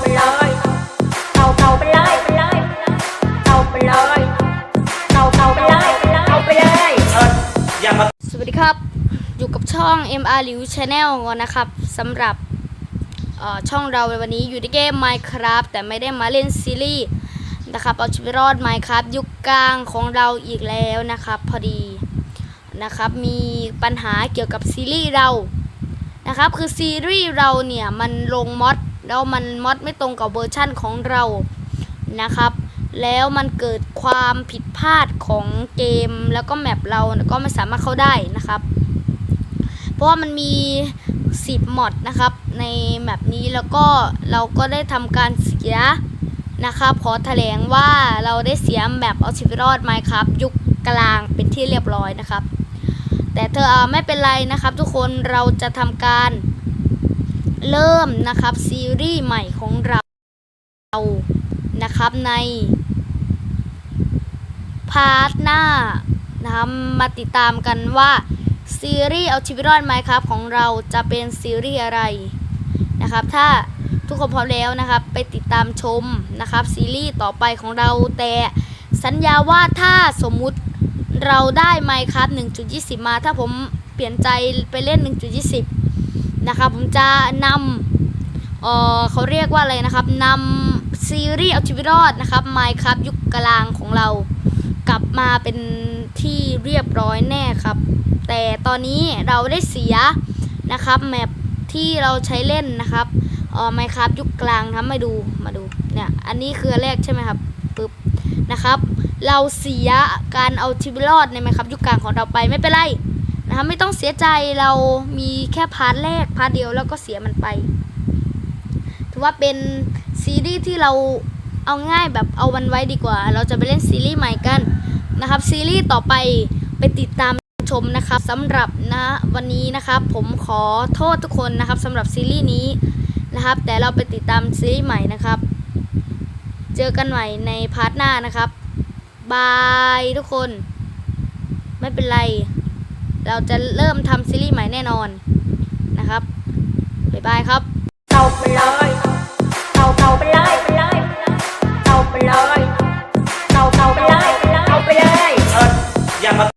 ไปเลยเต่าเต่าไปเลยไปเลยเต่าไปเลยเต่าเต่าไปเลยเต่าไปเลยสวัสดีครับ อยู่กับช่อง MR Liu Channel นะครับสำหรับช่องเราในวันนี้อยู่ในเกม Minecraft แต่ไม่ได้มาเล่นซีรีส์นะครับเอาชีวิตรอด Minecraft ยุคกลางของเราอีกแล้วนะครับ พอดีนะครับมีปัญหาเกี่ยวกับซีรีส์เรานะครับคือซีรีส์เราเนี่ยมันลงมอด แล้วมันมอดไม่ตรงกับเวอร์ชั่นของเรานะครับ แล้วมันเกิดความผิดพลาดของเกมแล้วก็แมปเราก็ไม่สามารถเข้าได้นะครับ เพราะว่ามันมี 10มอดนะครับในแมปนี้แล้วก็เราก็ได้ทำการเสียนะครับขอแถลงว่าเราได้เสียแมปเอาชีวิตรอดไหมครับ ยุคกลางเป็นที่เรียบร้อยนะครับ แต่เธออไม่เป็นไรนะครับ ทุกคนเราจะทำการ เริ่มนะครับซีรีส์ใหม่ของเรานะครับในพาร์ทหน้านะครับมาติดตามกันว่าซีรีส์เอาชีวิตรอดไหมครับของเราจะเป็นซีรีส์อะไรนะครับ ถ้าทุกคนพร้อมแล้วนะครับ ไปติดตามชมนะครับซีรีส์ต่อไปของเราแต่สัญญาว่าถ้าสมมุติเราได้ไมค์ครับ1.20 มา ถ้าผมเปลี่ยนใจไปเล่น 1.20 นะครับผมจะนำเออเขาเรียกว่าอะไรนะครับนำซีรีส์เอาชีวิตรอดนะครับ Minecraft ยุคกลางของเรา กลับมาเป็นที่เรียบร้อยแน่ครับ แต่ตอนนี้เราได้เสียนะครับแมปที่เราใช้เล่นนะครับเอ่อ Minecraft ยุคกลางนะครับมาดูมาดูเนี่ยอันนี้คือแรกใช่ไหมครับปึ๊บนะครับ เราเสียการเอาชีวิตรอดใน Minecraft ยุคกลางของเราไปไม่เป็นไร นะครับไม่ต้องเสียใจเรามีแค่พาร์ทแรกพาร์ทเดียวแล้วก็เสียมันไป ถือว่าเป็นซีรีส์ที่เราเอาง่ายแบบเอาวันไว้ดีกว่า เราจะไปเล่นซีรีส์ใหม่กันนะครับซีรีส์ต่อไปไปติดตามชมนะครับสำหรับนะวันนี้นะครับผมขอโทษทุกคนนะครับสำหรับซีรีส์นี้นะครับ แต่เราไปติดตามซีรีส์ใหม่นะครับ เจอกันใหม่ในพาร์ทหน้านะครับบายทุกคน ไม่เป็นไร เราจะเริ่มทำซีรีส์ใหม่แน่นอนนะครับบ๊ายบายครับ